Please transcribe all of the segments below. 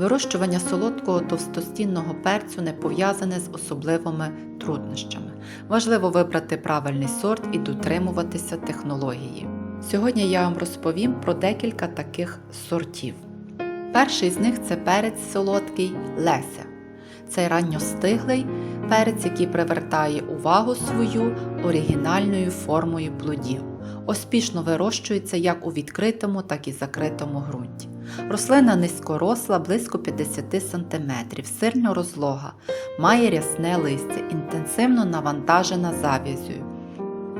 Вирощування солодкого товстостінного перцю не пов'язане з особливими труднощами. Важливо вибрати правильний сорт і дотримуватися технології. Сьогодні я вам розповім про декілька таких сортів. Перший з них це перець солодкий Леся. Це ранньостиглий перець, який привертає увагу свою оригінальною формою плодів. Успішно вирощується як у відкритому, так і закритому ґрунті. Рослина низькоросла, близько 50 см, сильно розлога, має рясне листя, інтенсивно навантажена зав'язю.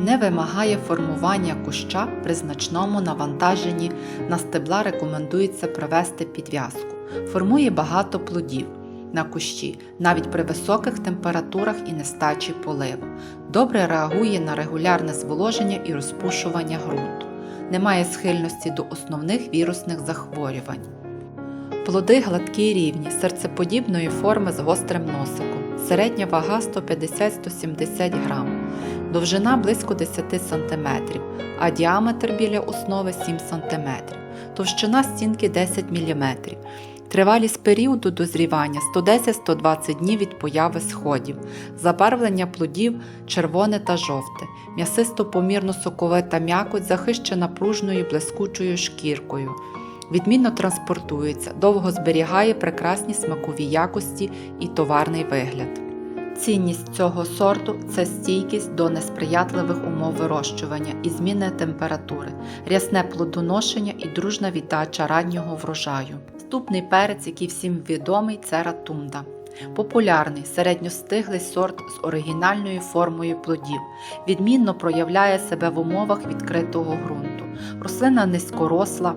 Не вимагає формування куща при значному навантаженні на стебла рекомендується провести підв'язку. Формує багато плодів на кущі, навіть при високих температурах і нестачі поливу. Добре реагує на регулярне зволоження і розпушування ґрунту. Немає схильності до основних вірусних захворювань. Плоди гладкі рівні, серцеподібної форми з гострим носиком. Середня вага 150-170 грам, довжина близько 10 см, а діаметр біля основи 7 см, товщина стінки 10 мм. Тривалість періоду дозрівання 110-120 днів від появи сходів, забарвлення плодів червоне та жовте, м'ясисто помірно соковита м'якоть захищена пружною блискучою шкіркою. Відмінно транспортується, довго зберігає прекрасні смакові якості і товарний вигляд. Цінність цього сорту це стійкість до несприятливих умов вирощування і зміни температури, рясне плодоношення і дружна віддача раннього врожаю. Наступний перець, який всім відомий, це ратунда. Популярний середньостиглий сорт з оригінальною формою плодів, відмінно проявляє себе в умовах відкритого ґрунту. Рослина низькоросла,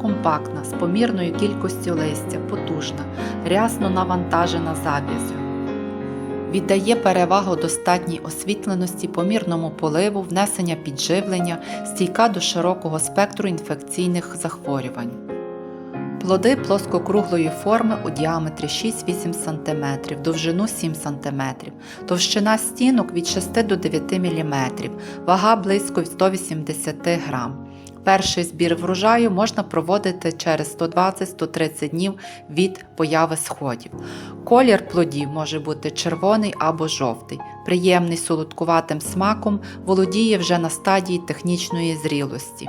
компактна, з помірною кількістю листя, потужна, рясно навантажена зав'язю. Віддає перевагу достатній освітленості, помірному поливу, внесення підживлення, стійка до широкого спектру інфекційних захворювань. Плоди плоскокруглої форми у діаметрі 6-8 см, довжину 7 см, товщина стінок від 6 до 9 мм, вага близько 180 г. Перший збір врожаю можна проводити через 120-130 днів від появи сходів. Колір плодів може бути червоний або жовтий, приємний солодкуватим смаком, володіє вже на стадії технічної зрілості.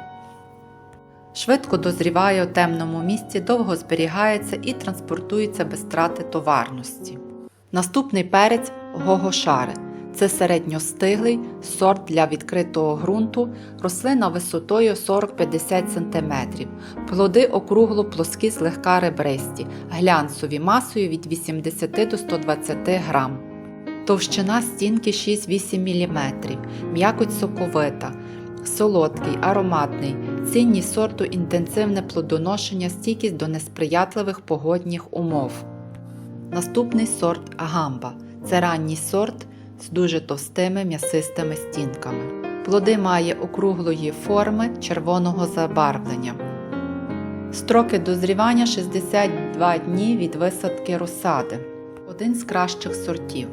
Швидко дозріває у темному місці, довго зберігається і транспортується без страти товарності. Наступний перець гогошари. Це середньостиглий сорт для відкритого ґрунту, рослина висотою 40-50 см, плоди округло плоскі злегка ребристі, глянцеві масою від 80 до 120 грам. Товщина стінки 6-8 мм, м'якоть соковита, солодкий, ароматний, цінність сорту інтенсивне плодоношення, стійкість до несприятливих погодних умов. Наступний сорт агамба. Це ранній сорт з дуже товстими м'ясистими стінками. Плоди має округлої форми червоного забарвлення. Строки дозрівання 62 дні від висадки розсади. Один з кращих сортів.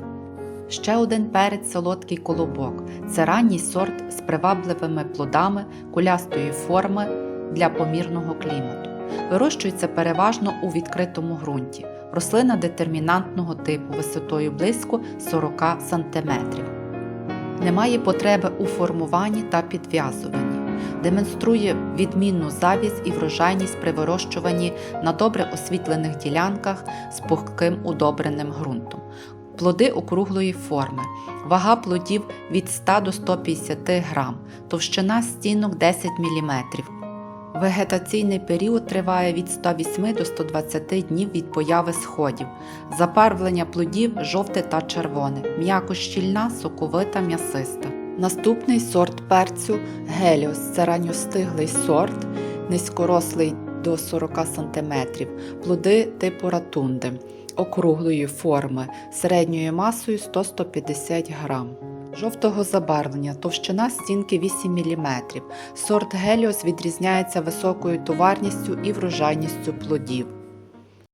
Ще один перець солодкий колобок. Це ранній сорт з привабливими плодами кулястої форми для помірного клімату. Вирощується переважно у відкритому ґрунті. Рослина детермінантного типу висотою близько 40 см. Немає потреби у формуванні та підв'язуванні. Демонструє відмінну завість і врожайність при вирощуванні на добре освітлених ділянках з пухким удобреним ґрунтом. Плоди округлої форми, вага плодів від 100 до 150 грам, товщина стінок 10 мм. Вегетаційний період триває від 108 до 120 днів від появи сходів. Запарвлення плодів жовте та червоне, м'яко щільна, соковита, м'ясиста. Наступний сорт перцю геліос це ранньостиглий сорт, низькорослий до 40 см, плоди типу ратунди, округлої форми, середньою масою 100-150 грам. Жовтого забарвлення, товщина стінки 8 мм. Сорт геліос відрізняється високою товарністю і врожайністю плодів.